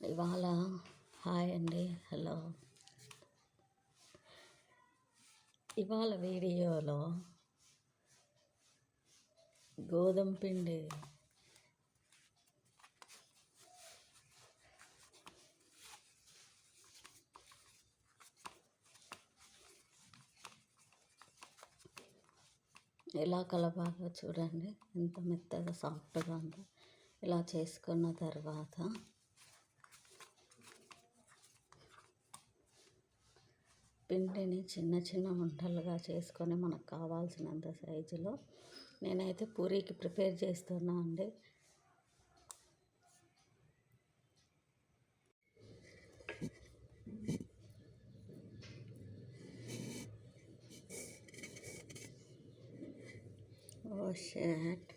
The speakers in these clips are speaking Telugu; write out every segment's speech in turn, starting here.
ఇవాళ హాయ్ అండి హలో. ఇవాళ వీడియోలో గోధుమ పిండి. ఎలా కలపాలో చూడండి ఎంత మెత్తగా సాఫ్ట్గా ఉందో. ఇలా చేసుకున్న తర్వాత పిండిని చిన్న చిన్న వంటలుగా చేసుకొని మనకు కావాల్సినంత సైజులో నేనైతే పూరీకి ప్రిపేర్ చేస్తున్నా అండి. Oh shit.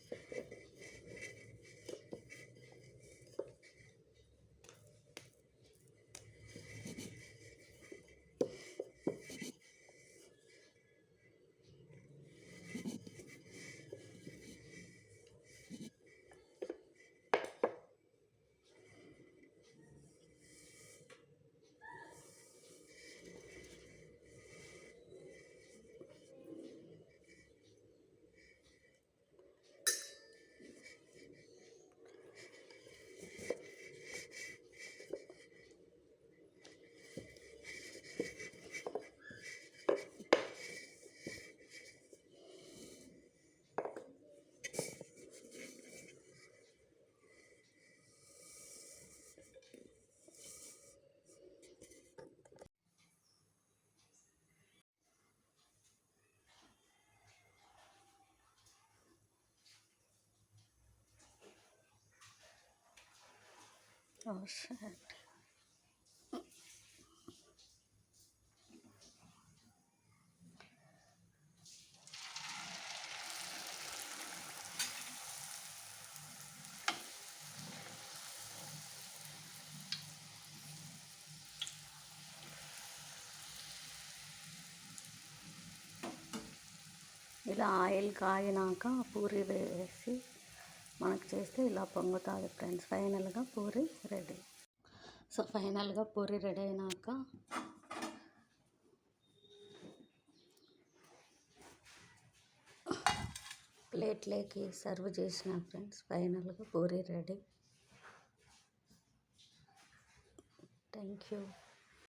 ఓ షట్ ఇలా ఆయిల్ కాగినాక పూరి వేసి మనకు చేస్తే ఇలా పొంగుతుంది ఫ్రెండ్స్ ఫైనల్గా పూరి రెడీ సో ఫైనల్గా పూరి రెడీ అయినాక ప్లేట్లోకి సర్వ్ చేసిన ఫ్రెండ్స్ ఫైనల్గా పూరి రెడీ థ్యాంక్ యూ